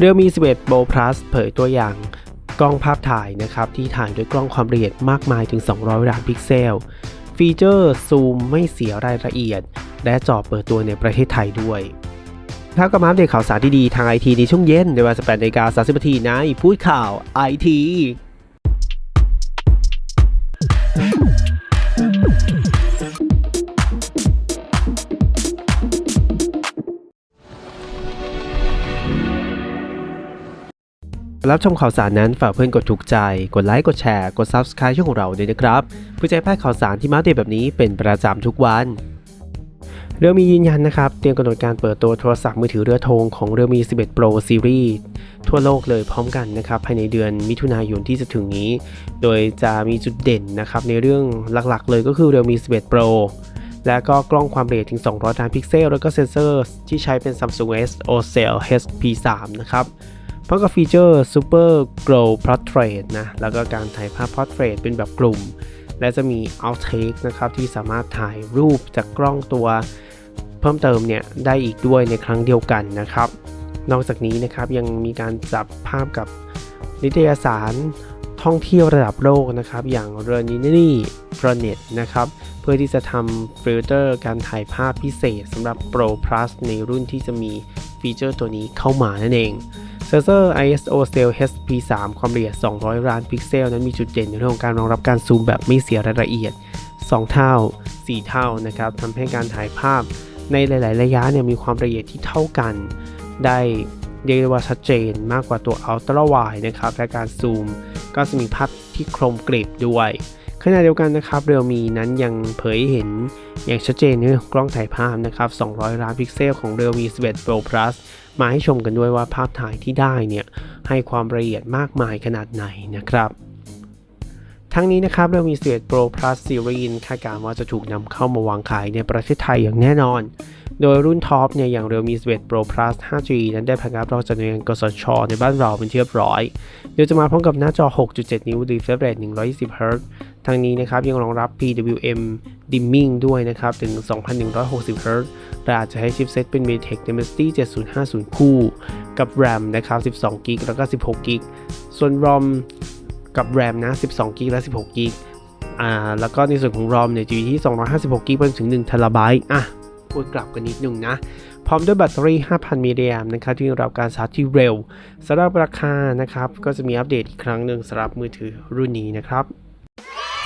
เรือมี11 Pro Plus เผยตัวอย่างกล้องภาพถ่ายนะครับ ที่ถ่ายด้วยกล้องความละเอียดมากมายถึง 200 ล้านพิกเซล ฟีเจอร์ซูมไม่เสียรายละเอียด และจอเปิดตัวในประเทศไทยด้วยครับก็มาอัปเดตข่าวสารที่ดีทางไอทีในช่วงเย็นในเวลา18นาฬิกา30นาทีในพูดข่าวไอที รับชมข่าวสารนั้นฝากเพื่อนกดถูกใจ กดไลค์ กดแชร์ กด Subscribe ช่องของเราด้วยนะครับเพื่อจะให้พลาดข่าวสารที่มาเดตแบบนี้เป็นประจำทุกวันเรือมียืนยันนะครับ เตรียมกำหนดการเปิดตัวโทรศัพท์มือถือเรือธงของเรือมี 11 Pro Series ทั่วโลกเลยพร้อมกันนะครับภายในเดือนมิถุนายนที่จะถึงนี้ โดยจะมีจุดเด่นนะครับในเรื่องหลักๆ เลยก็คือเรือมี 11 Pro และก็กล้องความละเอียดถึง 200 ล้านพิกเซล แล้วก็เซนเซอร์ที่ใช้เป็น Samsung S OCell HP3 นะครับ พร้อมกับฟีเจอร์ Super Glow Portrait นะ แล้วก็การถ่ายภาพ Portrait เป็นแบบกลุ่ม และจะมี Outtake นะครับ ที่สามารถถ่ายรูปจากกล้องตัว เพิ่มเติมเนี่ย ได้อีกด้วยในครั้งเดียวกันนะครับ นอกจากนี้นะครับยังมีการจับภาพกับนิตยสารท่องเที่ยวระดับโลกนะครับ อย่าง r e n i n i Planet นะครับ เพื่อที่จะทำฟิลเตอร์การถ่ายภาพพิเศษสำหรับ Pro Plus ในรุ่นที่จะมีฟีเจอร์ตัวนี้เข้ามานั่นเอง เซนเซอร์ ISO Cell HP3 ความละเอียด 200 ล้านพิกเซล นั้นมีจุดเด่นในเรื่องของการรองรับการซูมแบบไม่เสียรายละเอียด 2 เท่า 4 เท่านะครับทำให้การถ่ายภาพในหลาย ๆ ระยะเนี่ยมีความละเอียดที่เท่ากัน ได้เรียกได้ว่าชัดเจนมากกว่าตัว Ultra Wide นะครับ และการซูมก็จะมีภาพที่คมกริบด้วยขณะเดียวกันนะครับเรียวมีนั้นยังเผยเห็นอย่างชัดเจนนเรื่องของกล้องถ่ายภาพนะครับ 200 ล้านพิกเซลของเรียวมี11 Pro Plus มาให้ชมกันด้วยว่าภาพถ่ายที่ได้เนี่ยให้ความละเอียดมากมายขนาดไหนนะครับทั้งนี้นะครับเรื่องมี11 Pro Plus Series คาดการณ์ว่าจะถูกนำเข้ามาวางขายในประเทศไทยอย่างแน่นอน โดยรุ่นท็อปเนี่ยอย่างเรียวมี11 Pro Plus 5G นั้นได้ผ่านการรับรองจากหน่วยงานกสช ในบ้านเราเป็นที่เรียบร้อยโดยจะมาพร้อมกับหน้าจอ 6.7 นิ้ว refresh rate 120 Hz ทั้งนี้นะครับยังรองรับ PWM dimming ด้วยนะครับ ถึง 2160 Hz และอาจจะให้ชิปเซตเป็น MediaTek Dimensity 7050 คู่ กับ RAM นะครับ 12 g b แล้วก็ 16 g b ส่วน ROM กับ RAM นะ 12 g b และ 16 g b อ่า แล้วก็ในส่วนของ ROM เนี่ยจะอยู่ที่ 256 g b ไปจนถึง1 t b อะพูดกลับกันนิดนึงนะ พร้อมด้วยแบตเตอรี่ 5,000 มิลลิแอมป์นะครับ ที่รองรับการชาร์จที่เร็วสำหรับราคานะครับ ก็จะมีอัปเดตอีกครั้งหนึ่งสำหรับมือถือรุ่นนี้นะครับ